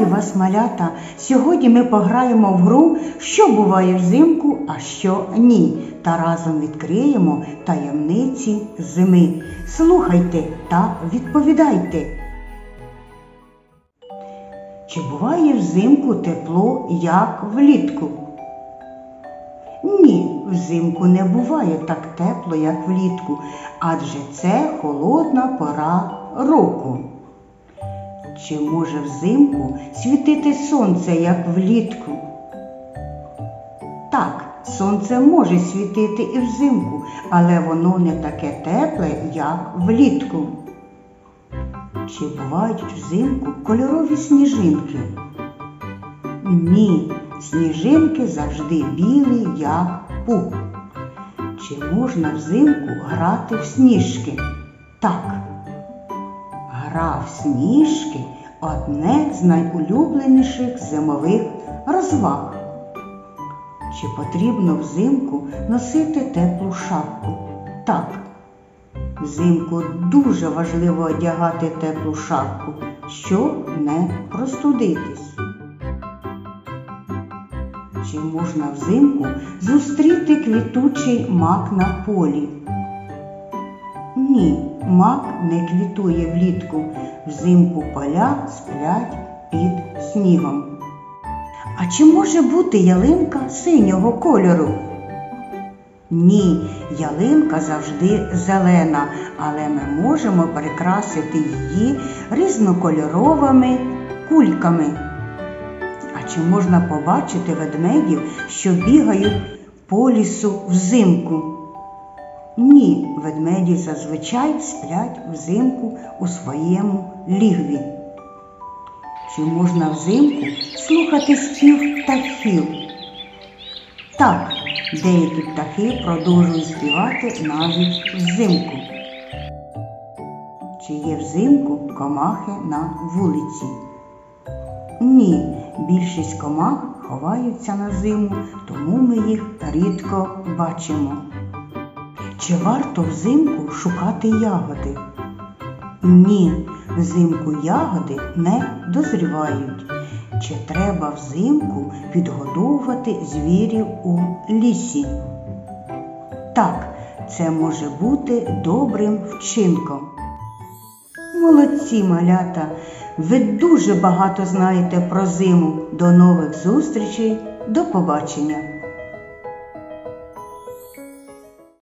Вітаю вас, малята! Сьогодні ми пограємо в гру, що буває взимку, а що ні. Та разом відкриємо таємниці зими. Слухайте та відповідайте. Чи буває взимку тепло, як влітку? Ні, взимку не буває так тепло, як влітку, адже це холодна пора року. Чи може взимку світити сонце, як влітку? Так, сонце може світити і взимку, але воно не таке тепле, як влітку. Чи бувають взимку кольорові сніжинки? Ні, сніжинки завжди білі, як пух. Чи можна взимку грати в сніжки? Так. Гра в сніжки одне з найулюбленіших зимових розваг. Чи потрібно взимку носити теплу шапку? Так. Взимку дуже важливо одягати теплу шапку, щоб не простудитись. Чи можна взимку зустріти квітучий мак на полі? Ні, мак не квітує влітку. Взимку поля сплять під снігом. А чи може бути ялинка синього кольору? Ні, ялинка завжди зелена, але ми можемо прикрасити її різнокольоровими кульками. А чи можна побачити ведмедів, що бігають по лісу взимку? Ні, ведмеді зазвичай сплять взимку у своєму лігві. Чи можна взимку слухати спів птахів? Так, деякі птахи продовжують співати навіть взимку. Чи є взимку комахи на вулиці? Ні, більшість комах ховаються на зиму, тому ми їх рідко бачимо. Чи варто взимку шукати ягоди? Ні, взимку ягоди не дозрівають. Чи треба взимку підгодовувати звірів у лісі? Так, це може бути добрим вчинком. Молодці малята! Ви дуже багато знаєте про зиму. До нових зустрічей, до побачення!